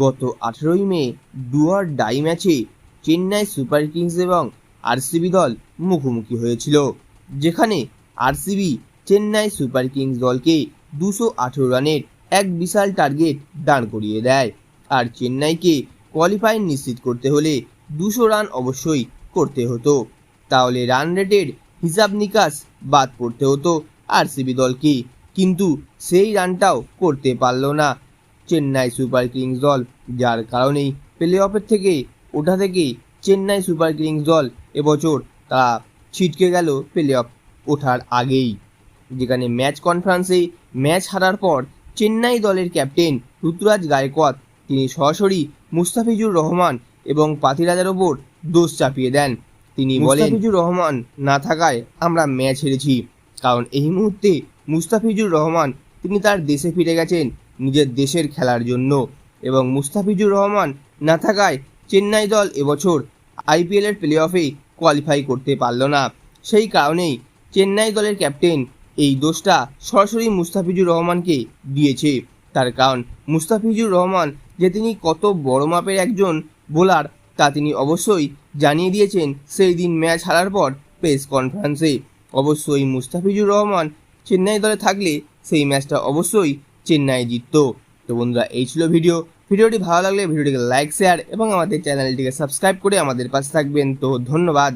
গত আঠেরোই মে ডুয়ার ডাই ম্যাচে চেন্নাই সুপার কিংস এবং আরসিবি দল মুখোমুখি হয়েছিল, যেখানে আরসিবি চেন্নাই সুপার কিংস দলকে দুশো আঠেরো রানের এক বিশাল টার্গেট দাঁড় করিয়ে দেয়। আর চেন্নাইকে কোয়ালিফাই নিশ্চিত করতে হলে দুশো রান অবশ্যই করতে হতো। তাহলে রান রেটের হিসাব নিকাশ বাদ পড়তে হতো আরসিবি দলকে, কিন্তু সেই রানটাও করতে পারল না। চেন্নাই সুপার কিংস দল, যার কারণেই প্লে অফের থেকে ওঠা থেকে চেন্নাই সুপার কিংস দল এবছর তারা ছিটকে গেল প্লে অফ ওঠার আগেই। যেখানে ম্যাচ কনফারেন্সে ম্যাচ হারার পর চেন্নাই দলের ক্যাপ্টেন ঋতুরাজ গায়কোয়াদ তিনি সরাসরি মুস্তাফিজুর রহমান এবং পাতিরাজার ওপর দোষ চাপিয়ে দেন। তিনি বলেন, মুস্তাফিজুর রহমান না থাকায় আমরা ম্যাচ হেরেছি। কারণ এই মুহূর্তে মুস্তাফিজুর রহমান, তিনি তার দেশে ফিরে গেছেন নিজের দেশের খেলার জন্য। এবং মুস্তাফিজুর রহমান না থাকায় চেন্নাই দল এবছর আইপিএলের প্লে অফে কোয়ালিফাই করতে পারল না। সেই কারণেই চেন্নাই দলের ক্যাপ্টেন এই দোষটা সরাসরি মুস্তাফিজুর রহমানকে দিয়েছে। তার কারণ মুস্তাফিজুর রহমান যে তিনি কত বড় মাপের একজন বোলার তা তিনি অবশ্যই জানিয়ে দিয়েছেন সেই দিন ম্যাচ হারার পর প্রেস কনফারেন্সে অবশ্যই মুস্তাফিজুর রহমান চেন্নাই দলে থাকলে সেই ম্যাচটা অবশ্যই চেন্নাই জিতত। তো বন্ধুরা, এই ছিল ভিডিও। ভিডিওটি ভালো লাগলে ভিডিওটিকে লাইক, শেয়ার এবং আমাদের চ্যানেলটিকে সাবস্ক্রাইব করে আমাদের পাশে থাকবেন। তো ধন্যবাদ।